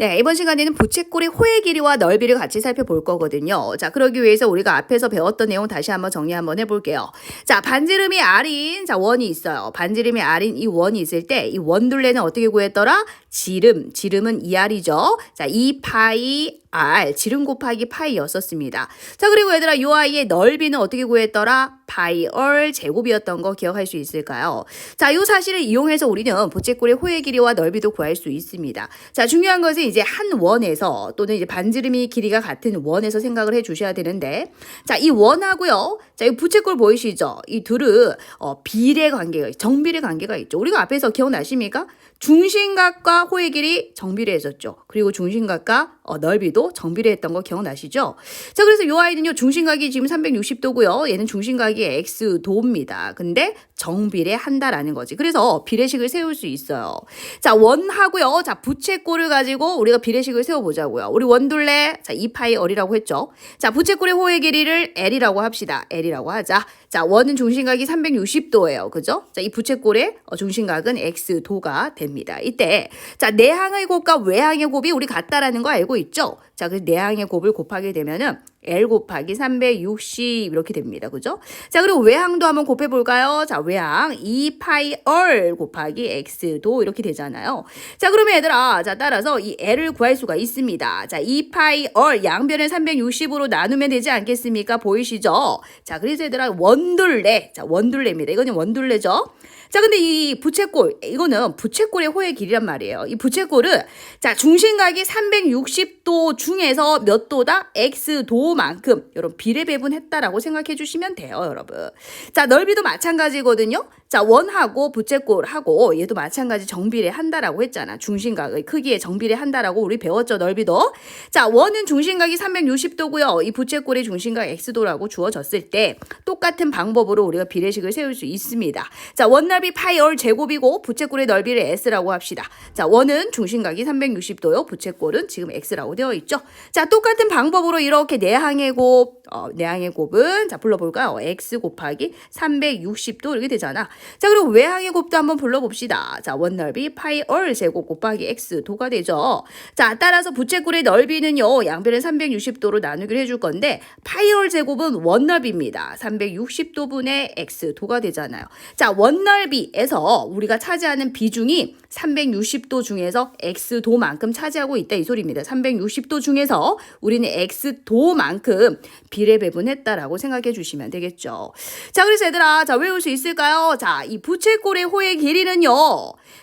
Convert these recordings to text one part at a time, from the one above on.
네, 이번 시간에는 부채꼴의 호의 길이와 넓이를 같이 살펴볼 거거든요. 자, 그러기 위해서 우리가 앞에서 배웠던 내용 다시 한번 정리 한번 해볼게요. 자, 반지름이 R인, 자, 원이 있어요. 반지름이 R인 이 원이 있을 때 이 원둘레는 어떻게 구했더라? 지름, 지름은 2R이죠. 자, 2파이 R, 지름 곱하기 파이였었습니다. 자, 그리고 얘들아, 요 아이의 넓이는 어떻게 구했더라? 파이 얼 제곱이었던 거 기억할 수 있을까요? 자, 요 사실을 이용해서 우리는 부채꼴의 호의 길이와 넓이도 구할 수 있습니다. 자, 중요한 것은 이제 한 원에서 또는 이제 반지름이 길이가 같은 원에서 생각을 해 주셔야 되는데, 자, 이 원하고요. 자, 이 부채꼴 보이시죠? 이 둘은 어, 비례 관계가, 정비례 관계가 있죠. 우리가 앞에서 기억나십니까? 중심각과 호의 길이 정비례했었죠. 그리고 중심각과 어, 넓이도 정비례 했던 거 기억나시죠? 자, 그래서 요 아이는요, 중심각이 지금 360도고요. 얘는 중심각이 x도입니다. 근데 정비례 한다라는 거지. 그래서 비례식을 세울 수 있어요. 자, 원하고요. 자, 부채꼴을 가지고 우리가 비례식을 세워보자고요. 우리 원둘레, 자, 2파이 얼이라고 했죠. 자, 부채꼴의 호의 길이를 L이라고 합시다. L이라고 하자. 자, 원은 중심각이 360도예요. 그죠? 자, 이 부채꼴의 어, 중심각은 x도가 됩니다. 이때, 자, 내항의 곱과 외항의 곱이 우리 같다라는 거 알고 있죠? 자, 그 내항의 곱을 곱하게 되면은 L 곱하기 360 이렇게 됩니다. 그죠? 자, 그리고 외항도 한번 곱해 볼까요? 자, 외항 2파이 R 곱하기 X도 이렇게 되잖아요. 자, 그러면 얘들아, 자, 따라서 이 L을 구할 수가 있습니다. 자, 2파이 R 양변을 360으로 나누면 되지 않겠습니까? 보이시죠? 자, 그래서 얘들아, 원둘레. 자, 원둘레입니다. 이거는 원둘레죠? 자, 근데 이 부채꼴, 이거는 부채꼴의 호의 길이란 말이에요. 이 부채꼴은, 자, 중심각이 360도 중에서 몇 도다? X도 만큼, 여러분, 비례 배분했다라고 생각해 주시면 돼요, 여러분. 자, 넓이도 마찬가지거든요. 자, 원하고 부채꼴하고 얘도 마찬가지 정비례 한다라고 했잖아. 중심각의 크기에 정비례 한다라고 우리 배웠죠, 넓이도. 자, 원은 중심각이 360도고요. 이 부채꼴의 중심각 X도라고 주어졌을 때 똑같은 방법으로 우리가 비례식을 세울 수 있습니다. 자, 원넓이 파이 얼 제곱이고 부채꼴의 넓이를 S라고 합시다. 자, 원은 중심각이 360도요. 부채꼴은 지금 X라고 되어 있죠. 자, 똑같은 방법으로 이렇게 내항의 곱, 어, 내항의 곱은 자, 불러볼까요? X 곱하기 360도 이렇게 되잖아. 자, 그리고 외항의 곱도 한번 불러봅시다. 자, 원넓이 파이 얼 제곱 곱하기 x 도가 되죠. 자, 따라서 부채꼴의 넓이는요, 양변을 360도로 나누기를 해줄 건데, 파이 얼 제곱은 원넓이입니다. 360도 분의 x 도가 되잖아요. 자, 원넓이에서 우리가 차지하는 비중이 360도 중에서 x 도만큼 차지하고 있다 이 소리입니다. 360도 중에서 우리는 x 도만큼 비례 배분했다라고 생각해 주시면 되겠죠. 자, 그래서 얘들아, 자, 외울 수 있을까요? 자, 이 부채꼴의 호의 길이는요.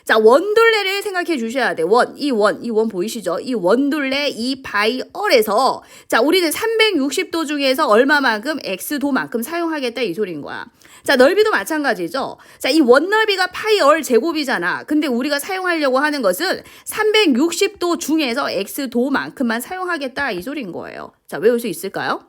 자, 원둘레를 생각해 주셔야 돼. 원, 이 원, 이 원 보이시죠? 이 원둘레, 이 바이얼에서 자, 우리는 360도 중에서 얼마만큼 x도만큼 사용하겠다 이 소리인 거야. 자, 넓이도 마찬가지죠. 자, 이 원 넓이가 파이얼 제곱이잖아. 근데 우리가 사용하려고 하는 것은 360도 중에서 x도만큼만 사용하겠다 이 소리인 거예요. 자, 외울 수 있을까요?